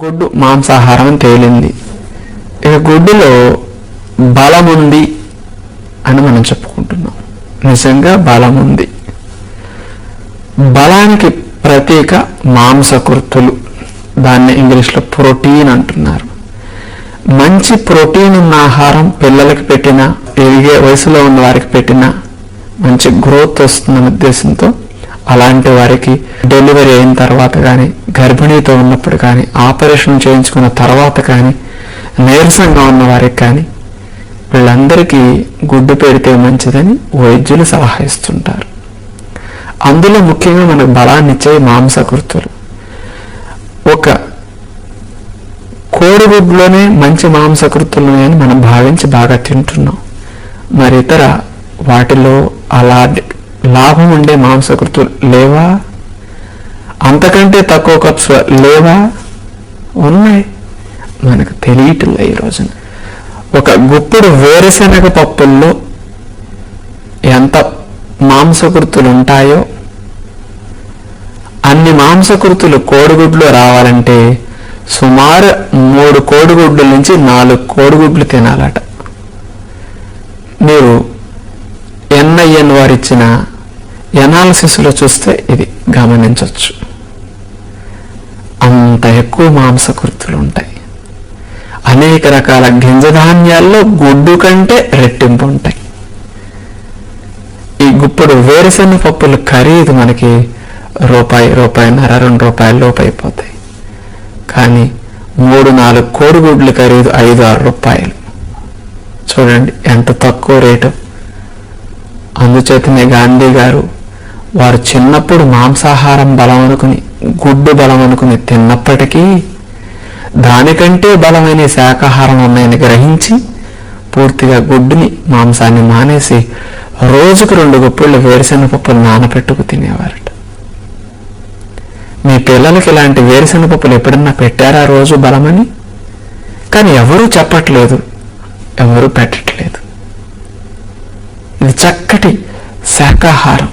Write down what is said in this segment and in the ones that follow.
గుడ్డు మాంసాహారం అని తేలింది. ఇక గుడ్డులో బలం ఉంది అని మనం చెప్పుకుంటున్నాం. నిజంగా బలం ఉంది. బలానికి ప్రతీక మాంసకృతులు. దాన్ని ఇంగ్లీష్లో ప్రోటీన్ అంటున్నారు. మంచి ప్రోటీన్ ఉన్న ఆహారం పిల్లలకి పెట్టినా ఎదిగే వయసులో ఉన్న వారికి పెట్టినా మంచి గ్రోత్ వస్తుందనే ఉద్దేశంతో అలాంటి వారికి డెలివరీ అయిన తర్వాత కానీ గర్భిణీతో ఉన్నప్పుడు కానీ ఆపరేషన్ చేయించుకున్న తర్వాత కానీ నీరసంగా ఉన్న వారికి కానీ వీళ్ళందరికీ గుడ్డు పెడితే మంచిదని వైద్యులు సలహా ఇస్తుంటారు అందులో ముఖ్యంగా మనకు బలాన్ని ఇచ్చే మాంసకృతులు. ఒక కోడిగుడ్లోనే మంచి మాంసకృతులు ఉన్నాయని మనం భావించి బాగా తింటున్నాం. మరి ఇతర వాటిలో అలా లాభం ఉండే మాంసకృతులు లేవా? అంతకంటే తక్కువ ఖర్చు లేవా? ఉన్నాయి. మనకు తెలియట్లే ఈ రోజున. ఒక గుప్పుడు వేరుశనగ పప్పుల్లో ఎంత మాంసకృతులు ఉంటాయో అన్ని మాంసకృతులు కోడిగుడ్లు రావాలంటే సుమారు మూడు కోడిగుడ్ల నుంచి నాలుగు కోడిగుడ్లు తినాలట. మీరు ఎన్ఐఎన్ వారు ఇచ్చిన ఎనాలసిస్లో చూస్తే ఇది గమనించవచ్చు. అంత ఎక్కువ మాంసకృతులు ఉంటాయి. అనేక రకాల గింజధాన్యాల్లో గుడ్డు కంటే రెట్టింపు ఉంటాయి. ఈ గుప్పుడు వేరుశెనగ పప్పుల ఖరీదు మనకి రూపాయి రూపాయిన్నర రెండు రూపాయల లోపు అయిపోతాయి కానీ మూడు నాలుగు కోడిగుడ్ల ఖరీదు ఐదు ఆరు రూపాయలు. చూడండి ఎంత తక్కువ రేటు. అందుచేతనే గాంధీ గారు వారు చిన్నప్పుడు మాంసాహారం బలం అనుకుని గుడ్డు బలం అనుకుని తిన్నప్పటికీ దానికంటే బలమైన శాకాహారం ఉన్నాయని గ్రహించి పూర్తిగా గుడ్డుని మాంసాన్ని మానేసి రోజుకు రెండు గుప్పిళ్ళు వేరుశెనగ పప్పులు నానపెట్టుకు తినేవారట. మీ పిల్లలకి ఇలాంటి వేరుశెనగ పప్పులు ఎప్పుడన్నా పెట్టారా రోజు బలమని? కానీ ఎవరూ చెప్పట్లేదు. ఎవరూ పెట్టట్లేదు. ఇది చక్కటి శాకాహారం.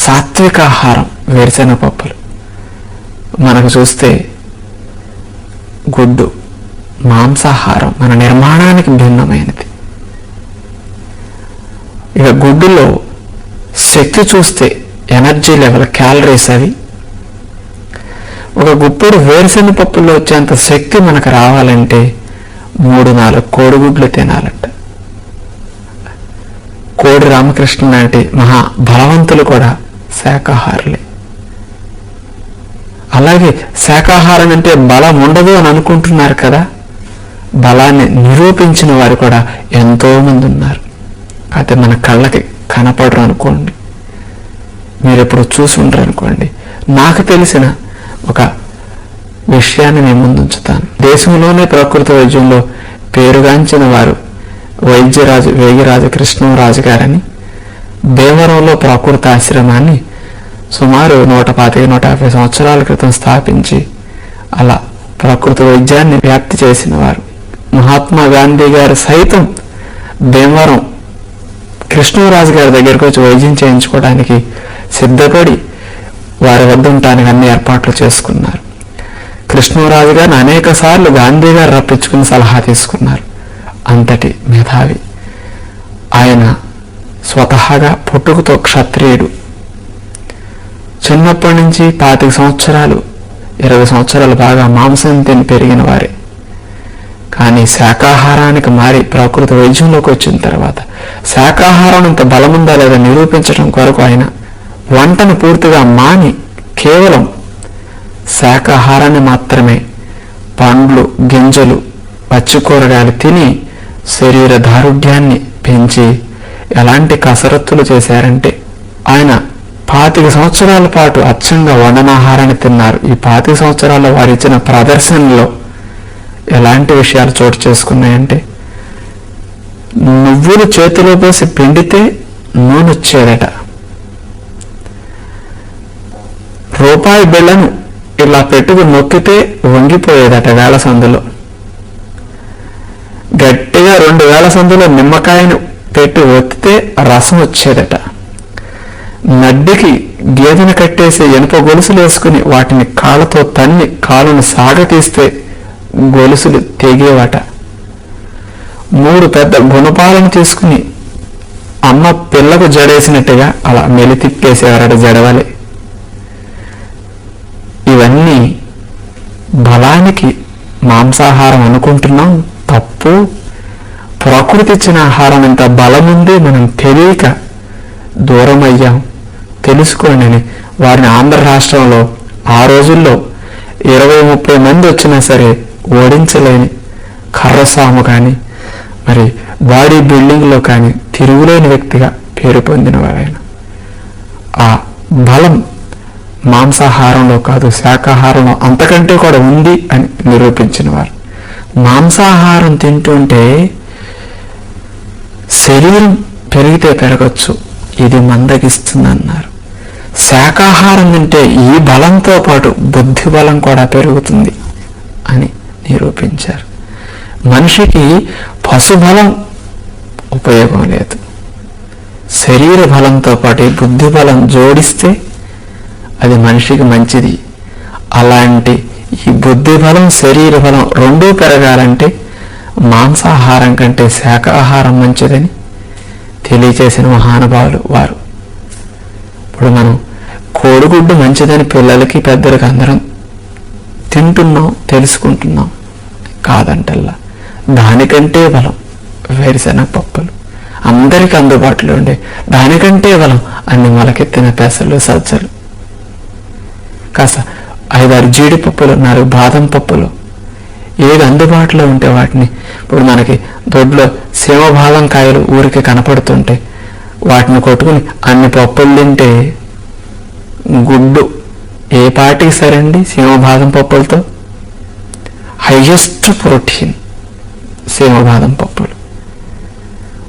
సాత్వికాహారం వేరుశెనగ పప్పులు. మనకు చూస్తే గుడ్డు మాంసాహారం మన నిర్మాణానికి భిన్నమైనది. ఇక గుడ్డులో శక్తి చూస్తే ఎనర్జీ లెవెల్ క్యాలరీస్ అవి. ఒక గుప్పుడు వేరుశెనగ పప్పుల్లో వచ్చేంత శక్తి మనకు రావాలంటే మూడు నాలుగు కోడిగుడ్లు తినాలంట. కోడి రామకృష్ణ లాంటి మహా బలవంతులు కూడా శాకాహారులే. అలాగే శాకాహారం అంటే బలం ఉండదు అని అనుకుంటున్నారు కదా? బలాన్ని నిరూపించిన వారు కూడా ఎంతోమంది ఉన్నారు. అయితే మన కళ్ళకి కనపడరు అనుకోండి. మీరు ఎప్పుడు చూసి ఉండరు అనుకోండి. నాకు తెలిసిన ఒక విషయాన్ని నేను ముందుంచుతాను దేశంలోనే ప్రకృతి వైద్యంలో పేరుగాంచిన వారు వైద్యరాజు వేగిరాజు కృష్ణరాజు గారని భీమవరంలో ప్రాకృత ఆశ్రమాన్ని సుమారు నూట పాతిక నూట యాభై సంవత్సరాల క్రితం స్థాపించి అలా ప్రకృతి వైద్యాన్ని వ్యాప్తి చేసిన వారు. మహాత్మా గాంధీ గారు సైతం భీమవరం కృష్ణరాజు గారి దగ్గరికి వచ్చి వైద్యం చేయించుకోవడానికి సిద్ధపడి వారి వద్ద ఉండటానికి అన్ని ఏర్పాట్లు చేసుకున్నారు. కృష్ణరాజు గారిని అనేక సార్లు గాంధీ గారు రప్పించుకుని సలహా తీసుకున్నారు. అంతటి మేధావి. ఆయన స్వతహాగా పుట్టుకతో క్షత్రియుడు. చిన్నప్పటి నుంచి పాతిక సంవత్సరాలు ఇరవై సంవత్సరాలు బాగా మాంసం తిని పెరిగిన వారే. కానీ శాకాహారానికి మారి ప్రకృతి వైద్యంలోకి వచ్చిన తర్వాత శాకాహారం అంత బలముందా లేదా నిరూపించడం కొరకు ఆయన వంటను పూర్తిగా మాని కేవలం శాకాహారాన్ని మాత్రమే పండ్లు గింజలు పచ్చి కూరగాయలు తిని శరీర దారుఢ్యాన్ని పెంచి ఎలాంటి కసరత్తులు చేశారంటే ఆయన పాతిక సంవత్సరాల పాటు అచ్చంగా వండనాహారాన్ని తిన్నారు. ఈ పాతిక సంవత్సరాల్లో వారు ఇచ్చిన ప్రదర్శనలో ఎలాంటి విషయాలు చోటు చేసుకున్నాయంటే నువ్వులు చేతిలో పోసి పిండితే నూనె వచ్చేదట. రూపాయి బిళ్ళను ఇలా పెట్టుకు నొక్కితే వంగిపోయేదట వేల సందులో. గట్టిగా రెండు వేల సందులో నిమ్మకాయను పెట్టి ఒత్తితే రసం వచ్చేదట. నడ్డికి గేదెను కట్టేసి ఇనుప గొలుసులు వేసుకుని వాటిని కాళ్ళతో తన్ని కాలును సాగతీస్తే గొలుసులు తెగేవాట. మూడు పెద్ద గుణపాలను తీసుకుని అమ్మ పిల్లకు జడేసినట్టుగా అలా మెలి తిప్పేసేవారట జడవలే. ఇవన్నీ బలానికి మాంసాహారం అనుకుంటున్నాం తప్పు? ప్రకృతి ఇచ్చిన ఆహారం ఇంత బలముంది మనం తెలియక దూరం అయ్యాం తెలుసుకోండి అని వారిని ఆంధ్ర రాష్ట్రంలో ఆ రోజుల్లో ఇరవై ముప్పై మంది వచ్చినా సరే ఓడించలేని కర్రసాము కానీ మరి బాడీ బిల్డింగ్లో కానీ తిరుగులేని వ్యక్తిగా పేరు పొందిన వారైన. ఆ బలం మాంసాహారంలో కాదు శాకాహారంలో అంతకంటే కూడా ఉంది అని నిరూపించిన వారు. మాంసాహారం తింటుంటే శరీరం పెరిగితే పెరగచ్చు. ఇది మందగిస్తుంది అన్నారు శాకాహారం తింటే ఈ బలంతో పాటు బుద్ధి బలం కూడా పెరుగుతుంది అని నిరూపించారు. మనిషికి పశుబలం ఉపయోగం లేదు. శరీర బలంతో పాటు బుద్ధి బలం జోడిస్తే అది మనిషికి మంచిది. అలాంటి ఈ బుద్ధి బలం శరీర బలం రెండూ పెరగాలంటే మాంసాహారం కంటే శాకాహారం మంచిదని తెలియచేసిన మహానుభావులు వారు. ఇప్పుడు మనం కోడిగుడ్డు మంచిదని పిల్లలకి పెద్దలకి అందరం తింటున్నాం తెలుసుకుంటున్నాం కాదంటల్లా. దానికంటే బలం వేరుశనగ పప్పులు. అందరికి అందుబాటులో ఉండే దానికంటే బలం అన్ని మొలకెత్తిన పెసలు సజ్జలు. కాస్త ఐదారు జీడిపప్పులు నాలుగు బాదం పప్పులు ఏది అందుబాటులో ఉంటే వాటిని? ఇప్పుడు మనకి దొడ్లో సీమ బాదం కాయలు ఊరికి కనపడుతుంటే వాటిని కొట్టుకుని అన్ని పప్పులు తింటే గుడ్డు. ఏ పాటికి సరండి సీమ బాదం పప్పులతో? హైయెస్ట్ ప్రోటీన్ సీమ బాదం పప్పులు.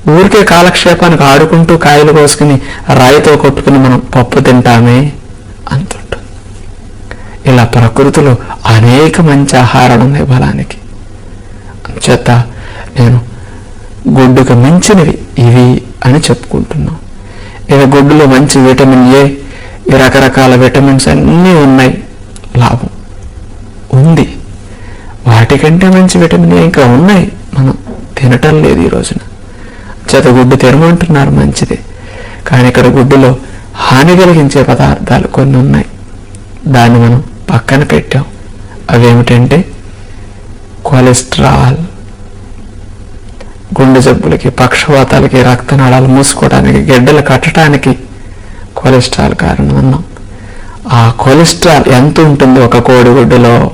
ఊరికే కాలక్షేపానికి ఆడుకుంటూ కాయలు కోసుకుని రాయితో కొట్టుకుని మనం పప్పు తింటామే? ప్రకృతిలో అనేక మంచి ఆహారాలు ఉన్నాయి బలానికి. చేత నేను గుడ్డుకు మించినవి ఇవి అని చెప్పుకుంటున్నాం. ఇక గుడ్డులో మంచి విటమిన్ ఏ ఈ రకరకాల విటమిన్స్ అన్నీ ఉన్నాయి. లాభం ఉంది. వాటికంటే మంచి విటమిన్ ఏ ఇంకా ఉన్నాయి. మనం తినటం లేదు ఈ రోజున. చేత గుడ్డు తినమంటున్నారు మంచిదే. కానీ ఇక్కడ గుడ్డులో హాని కలిగించే పదార్థాలు కొన్ని ఉన్నాయి. దాన్ని మనం పక్కన పెట్టాం. అవేమిటంటే కొలెస్ట్రాల్ గుండె జబ్బులకి పక్షవాతాలకి రక్తనాళాలు మూసుకోవడానికి గెడ్డలు కట్టడానికి కొలెస్ట్రాల్ కారణం అన్నాం. ఆ కొలెస్ట్రాల్ ఎంత ఉంటుంది ఒక కోడిగుడ్డులో?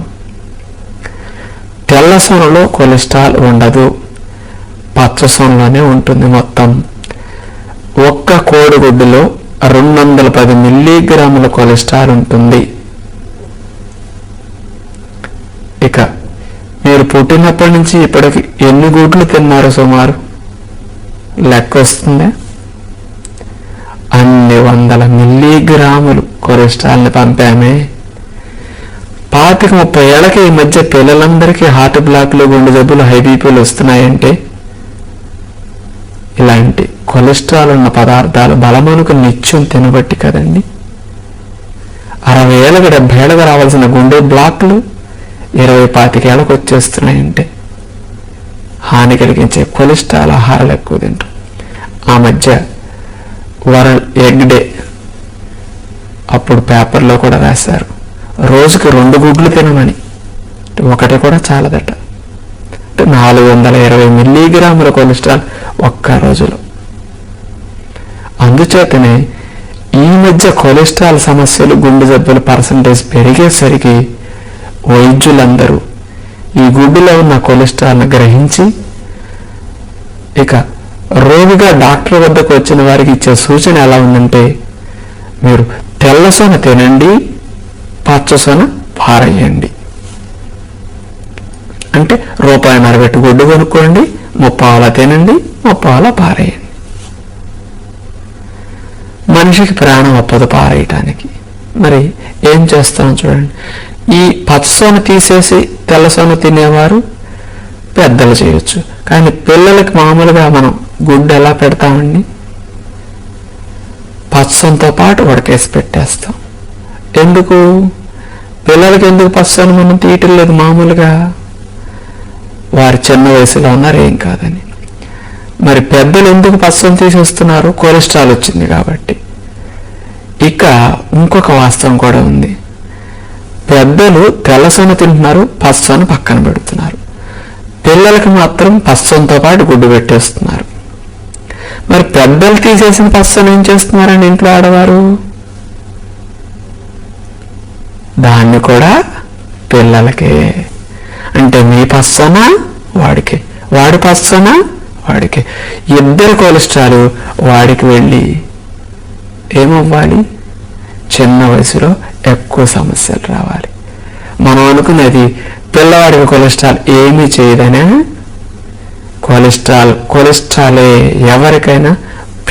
తెల్ల సొనలో కొలెస్ట్రాల్ ఉండదు. పచ్చ సొనలోనే ఉంటుంది మొత్తం. ఒక్క కోడిగుడ్డులో రెండు వందల పది మిల్లీగ్రాముల కొలెస్ట్రాల్ ఉంటుంది. ఇక మీరు పుట్టినప్పటి నుంచి ఇప్పటికి ఎన్ని గూట్లు తిన్నారు సుమారు? లెక్క వస్తుందా? అన్ని వందల మిల్లీగ్రాములు కొలెస్ట్రాల్ని పంపామే. పాతిక ముప్పై ఏళ్ళకి ఈ మధ్య పిల్లలందరికీ హార్ట్ బ్లాక్లు గుండె జబ్బులు హై బీపీలు వస్తున్నాయంటే? ఇలాంటి కొలెస్ట్రాల్ ఉన్న పదార్థాలు బలమనుకు నిత్యం తినబట్టి కదండి. అరవై ఏళ్ళకి డెబ్బై ఏళ్ళకి రావాల్సిన గుండె బ్లాక్లు ఇరవై పాతికేళ్ళకు వచ్చేస్తున్నాయంటే. హాని కలిగించే కొలెస్ట్రాల్ ఆహారాలు ఎక్కువ తింటాం ఆ మధ్య వరల్డ్ ఎగ్ డే అప్పుడు పేపర్లో కూడా రాశారు. రోజుకి రెండు గుడ్లు తినమని. ఒకటి కూడా చాలదట. అంటే నాలుగు వందల ఇరవై మిల్లీగ్రాముల కొలెస్ట్రాల్ ఒక్క రోజులో. అందుచేతనే ఈ మధ్య కొలెస్ట్రాల్ సమస్యలు గుండె జబ్బుల పర్సంటేజ్ పెరిగేసరికి వైద్యులందరూ ఈ గుడ్డులో ఉన్న కొలెస్ట్రాల్ను గ్రహించి ఇక రోగిగా డాక్టర్ వద్దకు వచ్చిన వారికి ఇచ్చే సూచన ఎలా ఉందంటే మీరు తెల్లసొన తినండి పచ్చసొన పారేయండి. అంటే రూపాయిన్నర పెట్టి గుడ్డు కొనుక్కోండి ముప్పావలా తినండి ముప్పావలా పారేయండి. మనిషికి ప్రాణం ఒప్పదు పారేయటానికి. మరి ఏం చేస్తాం చూడండి. ఈ పచ్చసోన తీసేసి తెల్లసోన తినేవారు పెద్దలు చేయొచ్చు. కానీ పిల్లలకి మామూలుగా మనం గుడ్డు ఎలా పెడతామండి? పచ్చసోనతో పాటు ఉడకేసి పెట్టేస్తాం. ఎందుకు? పిల్లలకి ఎందుకు పచ్చని మనం తీయటం లేదు మామూలుగా? వారు చిన్న వయసులో ఉన్నారు ఏం కాదని. మరి పెద్దలు ఎందుకు పచ్చం తీసేస్తున్నారు కొలెస్ట్రాల్ వచ్చింది కాబట్టి. ఇక ఇంకొక వాస్తవం కూడా ఉంది. పెద్దలు తెల్లసొన తింటున్నారు పచ్చని పక్కన పెడుతున్నారు. పిల్లలకి మాత్రం పచ్చంతో పాటు గుడ్డు పెట్టేస్తున్నారు. మరి పెద్దలు తీసేసిన పచ్చని ఏం చేస్తున్నారండి ఇంట్లో ఆడవారు? దాన్ని కూడా పిల్లలకే. అంటే మీ పచ్చన? వాడికి. వాడి పచ్చన? వాడికి. ఇద్దరు కొలెస్ట్రాల్ వాడికి వెళ్ళి ఏమవ్వాలి? చిన్న వయసులో ఎక్కువ సమస్యలు రావాలి. మనం అనుకున్నది పిల్లవాడికి కొలెస్ట్రాల్ ఏమీ చేయదనే కొలెస్ట్రాల్ కొలెస్ట్రాలే ఎవరికైనా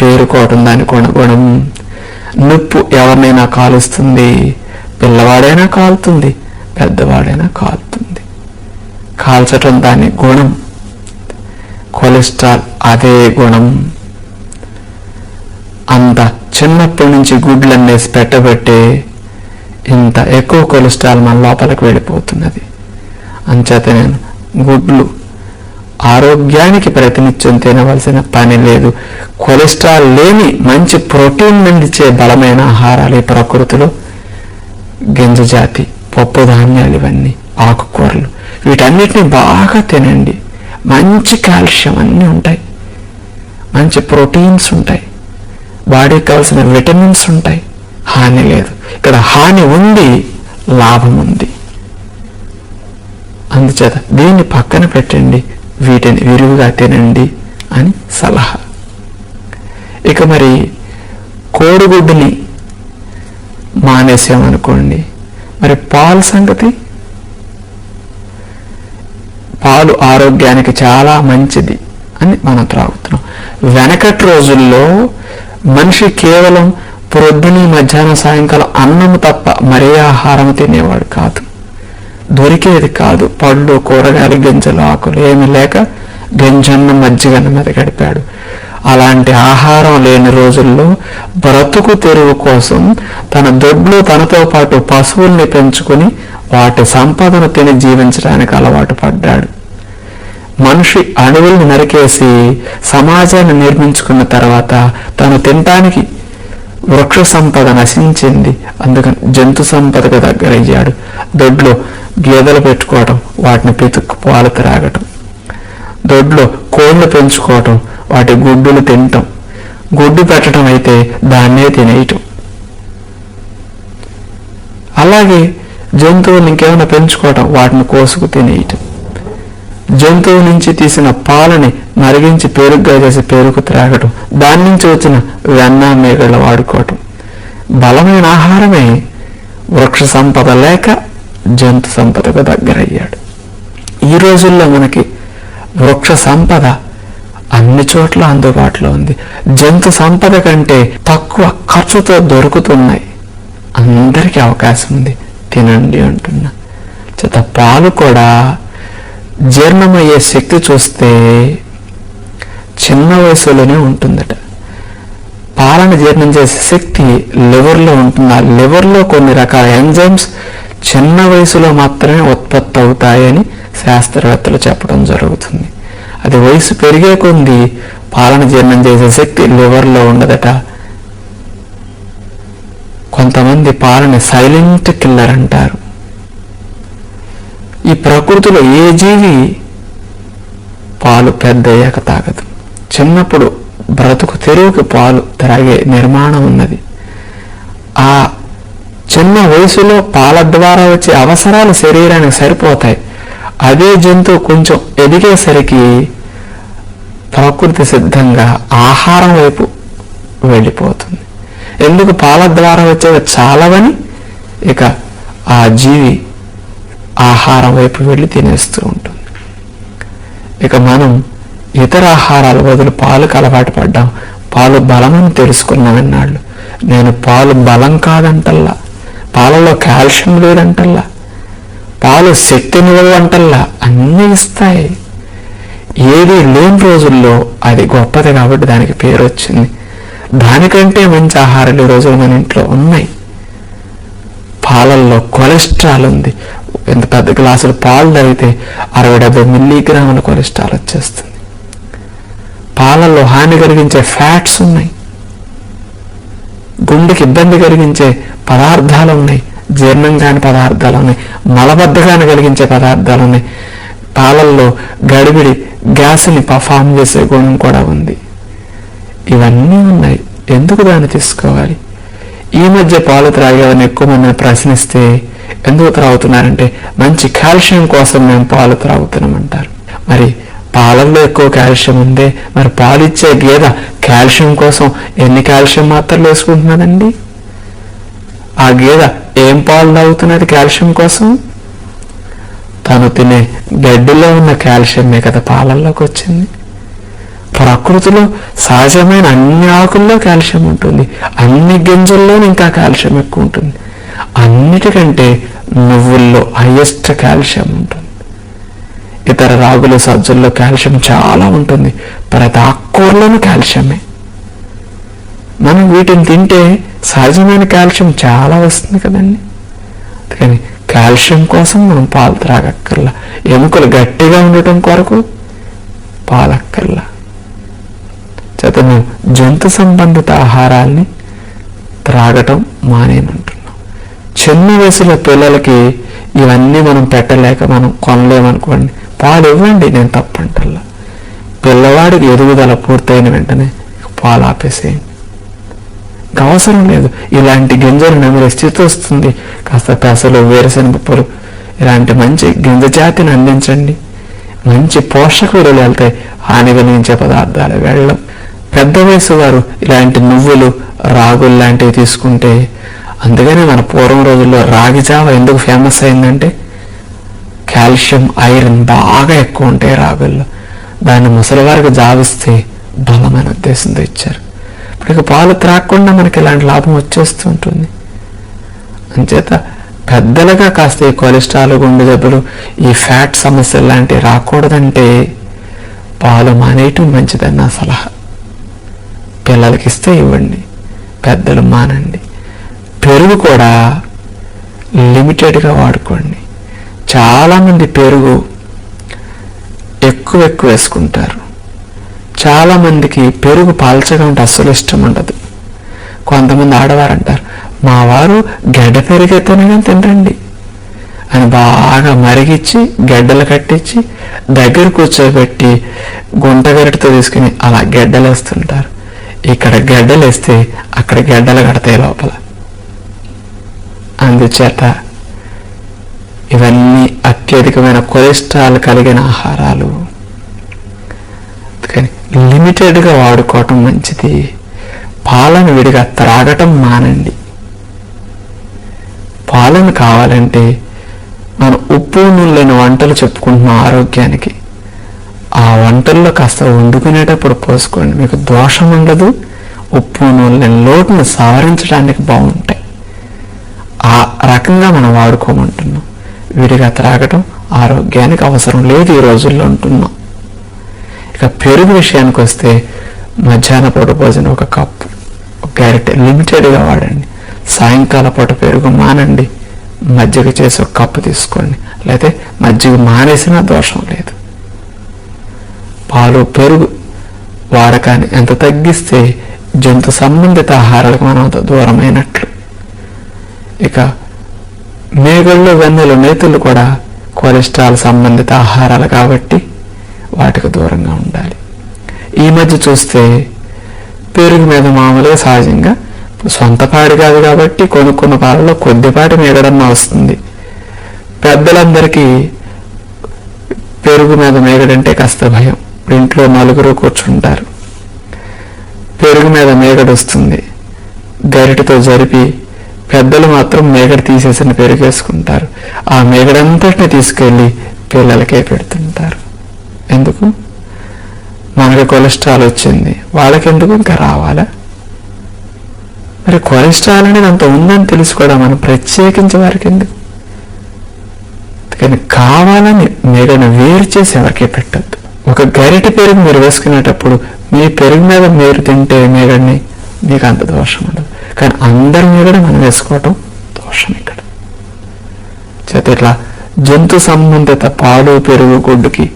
పేరుకోవటం దాని గుణగుణం. నొప్పు ఎవరినైనా కాలుస్తుంది. పిల్లవాడైనా కాలుతుంది పెద్దవాడైనా కాలుతుంది. కాల్చటం దాని గుణం. కొలెస్ట్రాల్ అదే గుణం. అంత చిన్నప్పటి నుంచి గుడ్లన్నేసి పెట్టబట్టే ఇంత ఎక్కువ కొలెస్ట్రాల్ మన లోపలికి వెళ్ళిపోతున్నది. అంచేత నేను గుడ్లు ఆరోగ్యానికి ప్రతినిత్యం తినవలసిన పని లేదు. కొలెస్ట్రాల్ లేని మంచి ప్రోటీన్ నుండిచ్చే బలమైన ఆహారాలు ఈ ప్రకృతిలో గింజ జాతి పప్పు ధాన్యాలు ఇవన్నీ ఆకుకూరలు వీటన్నిటిని బాగా తినండి. మంచి కాల్షియం అన్నీ ఉంటాయి. మంచి ప్రోటీన్స్ ఉంటాయి. బాడీకి కావాల్సిన విటమిన్స్ ఉంటాయి. హాని లేదు. ఇక్కడ హాని ఉంది లాభం ఉంది. అందుచేత దీన్ని పక్కన పెట్టండి వీటిని విరివిగా తినండి అని సలహా. ఇక మరి కోడిగుడ్డుని మానేసామనుకోండి మరి పాలు సంగతి? పాలు ఆరోగ్యానికి చాలా మంచిది అని మనం త్రాగుతున్నాం. వెనకటి రోజుల్లో మనిషి కేవలం ప్రొద్దుని మధ్యాహ్నం సాయంకాలం అన్నం తప్ప మరే ఆహారం తినేవాడు కాదు. దొరికేది కాదు. పళ్ళు కూరగాయలు గింజలు ఆకులు ఏమి లేక గింజన్న మజ్జిగన్న మీద గడిపాడు. అలాంటి ఆహారం లేని రోజుల్లో బ్రతుకు తెరువు కోసం తన దొడ్లో తనతో పాటు పశువుల్ని పెంచుకుని వాటి సంపదను తిని జీవించడానికి అలవాటు పడ్డాడు. మనిషి అడవుల్ని నరికేసి సమాజాన్ని నిర్మించుకున్న తర్వాత తను తినటానికి వృక్ష సంపద నశించింది. అందుకని జంతు సంపదకు దగ్గరయ్యాడు. దొడ్లో గేదెలు పెట్టుకోవటం వాటిని పితుక్కు పాలు త్రాగటం. దొడ్లో కోళ్ళు పెంచుకోవటం వాటి గుడ్డులు తినటం. గుడ్డు పెట్టడం అయితే దాన్నే తినేయటం. అలాగే జంతువులు ఇంకేమైనా పెంచుకోవటం వాటిని కోసుకు తినేయటం. జంతువు నుంచి తీసిన పాలని మరిగించి పేరుగ్గా చేసి పేరుకు త్రాగటం దాని నుంచి వచ్చిన వెన్న మేగళ్ళు వాడుకోవటం. బలమైన ఆహారమే వృక్ష సంపద లేక జంతు సంపదకు దగ్గరయ్యాడు. ఈ రోజుల్లో మనకి వృక్ష సంపద అన్ని చోట్ల అందుబాటులో ఉంది. జంతు సంపద కంటే తక్కువ ఖర్చుతో దొరుకుతున్నాయి. అందరికీ అవకాశం ఉంది. తినండి అంటున్నా. చేత పాలు కూడా జీర్ణమయ్యే శక్తి చూస్తే చిన్న వయసులోనే ఉంటుందట. పాలను జీర్ణం చేసే శక్తి లివర్లో ఉంటుంది. ఆ లివర్లో కొన్ని రకాల ఎంజైమ్స్ చిన్న వయసులో మాత్రమే ఉత్పత్తి అవుతాయని శాస్త్రవేత్తలు చెప్పడం జరుగుతుంది. అది వయసు పెరిగే కొంది పాలన జీర్ణం చేసే శక్తి లివర్లో ఉండదట. కొంతమంది పాలని సైలెంట్ కిల్లర్ అంటారు. ఈ ప్రకృతిలో ఏ జీవి పాలు పెద్దయ్యాక తాగదు. చిన్నప్పుడు బ్రతుకు తెరువుకి పాలు త్రాగే నిర్మాణం ఉన్నది. ఆ చిన్న వయసులో పాల ద్వారా వచ్చే అవసరాలు శరీరానికి సరిపోతాయి. అదే జంతువు కొంచెం ఎదిగేసరికి ప్రకృతి సిద్ధంగా ఆహారం వైపు వెళ్ళిపోతుంది. ఎందుకు పాల ద్వారా వచ్చేవి చాలవని? ఇక ఆ జీవి ఆహారం వైపు వెళ్ళి తినేస్తూ ఉంటుంది. ఇక మనం ఇతర ఆహారాల బదులు పాలకు అలవాటు పడ్డాం. పాలు బలమని తెలుసుకున్నామన్నాళ్ళు నేను పాలు బలం కాదంటల్లా. పాలలో కాల్షియం లేదంటల్లా. పాలు శక్తినివ్వవు అంటల్లా. అన్నీ ఇస్తాయి. ఏది లేని రోజుల్లో అది గొప్పది కాబట్టి దానికి పేరు వచ్చింది. దానికంటే మంచి ఆహారాలు ఈ రోజులు మన ఇంట్లో ఉన్నాయి. పాలల్లో కొలెస్ట్రాల్ ఉంది. ఎంత పెద్ద గ్లాసులు పాలు తాగితే అరవై డెబ్బై మిల్లీగ్రాముల కొలెస్ట్రాల్ వచ్చేస్తుంది. పాలల్లో హాని కలిగించే ఫ్యాట్స్ ఉన్నాయి. గుండెకి ఇబ్బంది కలిగించే పదార్థాలు ఉన్నాయి. జీర్ణం కాని పదార్థాలు ఉన్నాయి. మలబద్ధకాన్ని కలిగించే పదార్థాలు ఉన్నాయి. పాలల్లో గడిబిడి గ్యాస్ని పర్ఫామ్ చేసే గుణం కూడా ఉంది. ఇవన్నీ ఉన్నాయి. ఎందుకు దాన్ని తీసుకోవాలి? ఈ మధ్య పాలు త్రాగేవని ఎక్కువ మందిని ప్రశ్నిస్తే ఎందుకు త్రాగుతున్నారంటే మంచి కాల్షియం కోసం మేము పాలు త్రాగుతున్నామంటారు. మరి పాలల్లో ఎక్కువ కాల్షియం ఉందే మరి పాలు ఇచ్చే గేదె కాల్షియం కోసం ఎన్ని కాల్షియం మాత్రలు వేసుకుంటున్నదండి ఆ గేదె ఏం పాలు తాగుతున్నది కాల్షియం కోసం? తను తినే గడ్డిలో ఉన్న కాల్షియమే కదా పాలల్లోకి వచ్చింది. ప్రకృతిలో సహజమైన అన్ని ఆకుల్లో కాల్షియం ఉంటుంది. అన్ని గింజల్లోనూ ఇంకా కాల్షియం ఎక్కువ ఉంటుంది. అన్నిటికంటే నువ్వుల్లో హైయెస్ట్ కాల్షియం ఉంటుంది. ఇతర రాగులు సజ్జల్లో కాల్షియం చాలా ఉంటుంది. ప్రతి ఆకుకూరలోనూ కాల్షియమే మనం వీటిని తింటే సహజమైన కాల్షియం చాలా వస్తుంది కదండి. అందుకని కాల్షియం కోసం మనం పాలు త్రాగక్కర్లా. ఎముకలు గట్టిగా ఉండటం కొరకు పాలక్కర్లా. చేత జంతు సంబంధిత ఆహారాల్ని త్రాగటం మానేయమంటున్నాం చిన్న వయసులో పిల్లలకి ఇవన్నీ మనం పెట్టలేక మనం కొనలేమనుకోండి పాలు ఇవ్వండి నేను తప్పంటల్లా. పిల్లవాడికి ఎదుగుదల పూర్తయిన వెంటనే పాలు ఆపేసేయండి. ఇంకా అవసరం లేదు. ఇలాంటి గింజలు నమిలే స్థితి వస్తుంది. కాస్త పెసలు వేరుశనగపప్పులు ఇలాంటి మంచి గింజ జాతిని అందించండి. మంచి పోషకులు వెళ్తాయి. హాని కలిగించే పదార్థాలు వెళ్ళం పెద్ద వయసు వారు ఇలాంటి నువ్వులు రాగులు లాంటివి తీసుకుంటే అందుకనే మన పూర్వం రోజుల్లో రాగి జావ ఎందుకు ఫేమస్ అయిందంటే కాల్షియం ఐరన్ బాగా ఎక్కువ ఉంటాయి రాగుల్లో. దాన్ని ముసలివారికి జావిస్తే బలమైన ఉద్దేశంతో ఇచ్చారు ఇప్పుడు ఇక పాలు త్రాకుండా మనకి ఇలాంటి లాభం వచ్చేస్తూ ఉంటుంది. అంచేత పెద్దలుగా కాస్త ఈ కొలెస్ట్రాల్ గుండె జబ్బులు ఈ ఫ్యాట్ సమస్యలు లాంటివి రాకూడదంటే పాలు మానేయటం మంచిదని నా సలహా. పిల్లలకి ఇస్తే ఇవ్వండి పెద్దలు మానండి. పెరుగు కూడా లిమిటెడ్గా వాడుకోండి. చాలామంది పెరుగు ఎక్కువ ఎక్కువ వేసుకుంటారు. చాలామందికి పెరుగు పాల్చగా ఉంటే అస్సలు ఇష్టం ఉండదు. కొంతమంది ఆడవారు అంటారు మా వారు గడ్డ పెరిగే తినండి అని బాగా మరిగిచ్చి గడ్డలు కట్టించి దగ్గర కూర్చోబెట్టి గుంట గరిటతో తీసుకుని అలా గడ్డలు వేస్తుంటారు ఇక్కడ గడ్డలు వేస్తే అక్కడ గడ్డలు కడతాయి లోపల. అందుచేత ఇవన్నీ అత్యధికమైన కొలెస్ట్రాల్ కలిగిన ఆహారాలు. కానీ లిమిటెడ్గా వాడుకోవటం మంచిది. పాలను విడిగా త్రాగటం మానండి. పాలను కావాలంటే మనం ఉప్పు నూనె లేని వంటలు చెప్పుకుంటున్నాం ఆరోగ్యానికి. ఆ వంటల్లో కాస్త వండుకునేటప్పుడు పోసుకోండి. మీకు దోషం ఉండదు. ఉప్పు నూనె లోటును సవరించడానికి బాగుంటాయి. రకంగా మనం వాడుకోమంటున్నాం. విడిగా త్రాగటం ఆరోగ్యానికి అవసరం లేదు ఈ రోజుల్లో ఉంటున్నాం ఇక పెరుగు విషయానికి వస్తే మధ్యాహ్న పూట భోజనం ఒక కప్పు ఒక గరిటె లిమిటెడ్గా వాడండి. సాయంకాల పూట పెరుగు మానండి. మజ్జిగ చేసి ఒక కప్పు తీసుకోండి. లేకపోతే మజ్జిగ మానేసినా దోషం లేదు. పాలు పెరుగు వాడకాన్ని ఎంత తగ్గిస్తే జంతు సంబంధిత ఆహారాలకు మనం దూరమైనట్లు. ఇక మేగళ్ళు వెన్నెలు నేతులు కూడా కొలెస్ట్రాల్ సంబంధిత ఆహారాలు కాబట్టి వాటికి దూరంగా ఉండాలి. ఈ మధ్య చూస్తే పెరుగు మీద మామూలుగా సహజంగా సొంత పాడి కాదు కాబట్టి కొనుక్కున్న పాలలో కొద్దిపాటి మేగడన్న వస్తుంది. పెద్దలందరికీ పెరుగు మీద మేగడంటే కాస్త భయం. ఇప్పుడు ఇంట్లో నలుగురు కూర్చుంటారు. పెరుగు మీద మేగడు వస్తుంది గరిటతో జరిపి పెద్దలు మాత్రం మేగడ తీసేసిన పెరిగేసుకుంటారు ఆ మేకడంతటిని తీసుకెళ్ళి పిల్లలకే పెడుతుంటారు. ఎందుకు? మనకి కొలెస్ట్రాల్ వచ్చింది. వాళ్ళకెందుకు ఇంకా రావాలా? మరి కొలెస్ట్రాల్ అనేది అంత ఉందని తెలుసుకోవడం మనం ప్రత్యేకించి వారికి ఎందుకు కానీ కావాలని మేడను వేరు చేసి ఎవరికీ పెట్టద్దు. ఒక గరిటి పెరుగు మీరు వేసుకునేటప్పుడు మీ పెరుగు మీద మీరు తింటే మేడని మీకు అంత దోషం ఉండదు. కానీ అందరం మీద మనం వేసుకోవటం దోషం ఇక్కడ. చేత ఇట్లా జంతు సంబంధిత పాలు పెరుగు గుడ్డుకి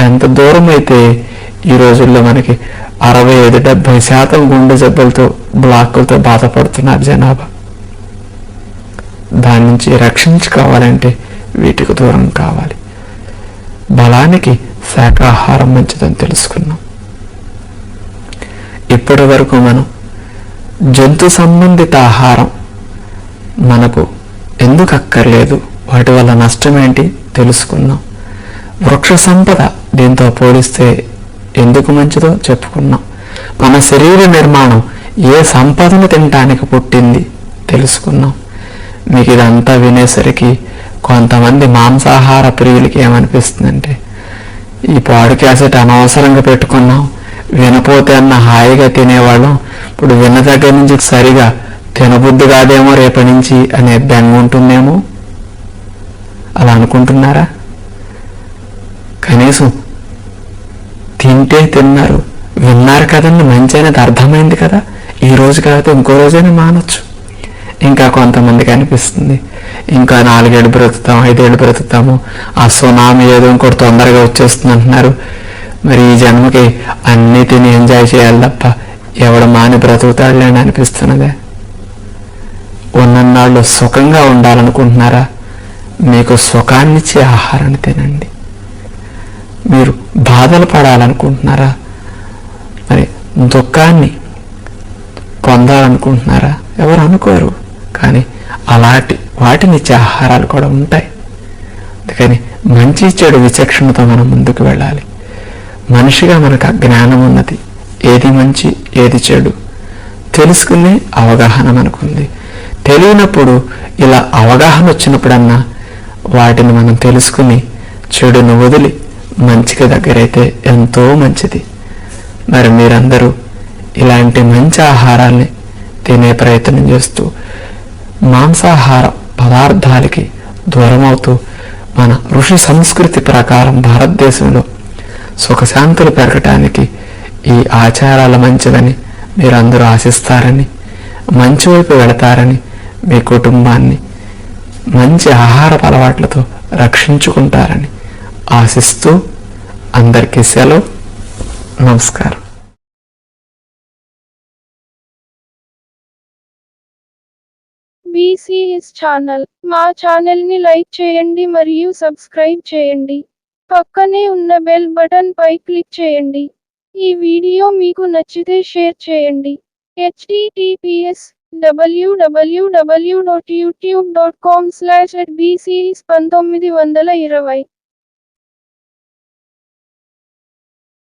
ఎంత దూరం అయితే ఈ రోజుల్లో మనకి అరవై ఐదు డెబ్బై శాతం గుండె జబ్బులతో బ్లాకులతో బాధపడుతున్నారు జనాభా. దాని నుంచి రక్షించుకోవాలంటే వీటికి దూరం కావాలి. బలానికి శాకాహారం మంచిదని తెలుసుకున్నాం. ఇప్పటి వరకు మనం జంతు సంబంధిత ఆహారం మనకు ఎందుకు అక్కర్లేదు? వాటి వల్ల నష్టం ఏంటి తెలుసుకున్నాం వృక్ష సంపద దీంతో పోలిస్తే ఎందుకు మంచిదో చెప్పుకున్నాం మన శరీర నిర్మాణం ఏ సంపదను తినటానికి పుట్టింది తెలుసుకున్నాం మీకు ఇదంతా వినేసరికి కొంతమంది మాంసాహార ప్రియులకి ఏమనిపిస్తుందంటే ఈ పాడు అనవసరంగా పెట్టుకున్నాం. వినపోతే అన్న హాయిగా తినేవాళ్ళం. ఇప్పుడు విన్న దగ్గర నుంచి సరిగా తినబుద్ధి కాదేమో రేపటి నుంచి అనే బెంగ ఉంటుందేమో? అలా అనుకుంటున్నారా? కనీసం తింటే తిన్నారు. విన్నారు కదండి మంచి అనేది అర్థమైంది కదా. ఈ రోజు కాకపోతే ఇంకో రోజైనా మానొచ్చు. ఇంకా కొంతమందికి అనిపిస్తుంది. ఇంకా నాలుగేళ్ళు బ్రతుకుతాం ఐదేళ్ళు బ్రతుకుతాము. ఆ సునామీ ఏదో ఇంకోటి తొందరగా వచ్చేస్తుంది అంటున్నారు మరి ఈ జన్మకి అన్ని తిని ఎంజాయ్ చేయాలి తప్ప ఎవడు మాని బ్రతుకుతాడులే అని అనిపిస్తున్నదే. ఉన్నన్నాళ్ళు సుఖంగా ఉండాలనుకుంటున్నారా? మీకు సుఖాన్నిచ్చే ఆహారాన్ని తినండి. మీరు బాధలు పడాలనుకుంటున్నారా? మరి దుఃఖాన్ని పొందాలనుకుంటున్నారా? ఎవరు అనుకోరు. కానీ అలాంటి వాటిని ఇచ్చే ఆహారాలు కూడా ఉంటాయి. అందుకని మంచి చెడు విచక్షణతో మనం ముందుకు వెళ్ళాలి. మనిషిగా మనకు అజ్ఞానం జ్ఞానం ఉన్నది. ఏది మంచి ఏది చెడు? తెలుసుకునే అవగాహన మనకుంది. తెలియనప్పుడు ఇలా అవగాహన వచ్చినప్పుడన్నా వాటిని మనం తెలుసుకుని చెడును వదిలి మంచికి దగ్గరైతే ఎంతో మంచిది. మరి మీరందరూ ఇలాంటి మంచి ఆహారాల్ని తినే ప్రయత్నం చేస్తూ మాంసాహార పదార్థాలకి దూరమవుతూ మన ఋషి సంస్కృతి ప్రకారం భారతదేశంలో సుఖశాంతులు పెరగటానికి ఈ ఆచారాల మంచివని మీరందరూ ఆశిస్తారని మంచి వైపు వెళతారని మీ కుటుంబాన్ని మంచి ఆహారపు అలవాట్లతో రక్షించుకుంటారని ఆశిస్తూ అందరికీ సెలవు. నమస్కారం. బీసీఎస్ ఛానల్ మా ఛానల్ని లైక్ చేయండి మరియు సబ్స్క్రైబ్ చేయండి. పక్కనే ఉన్న బెల్ బటన్ పై క్లిక్ చేయండి. ఈ వీడియో మీకు నచ్చితే షేర్ చేయండి. HTTPS W dot YouTube dot com slash at పంతొమ్మిది వందల ఇరవై.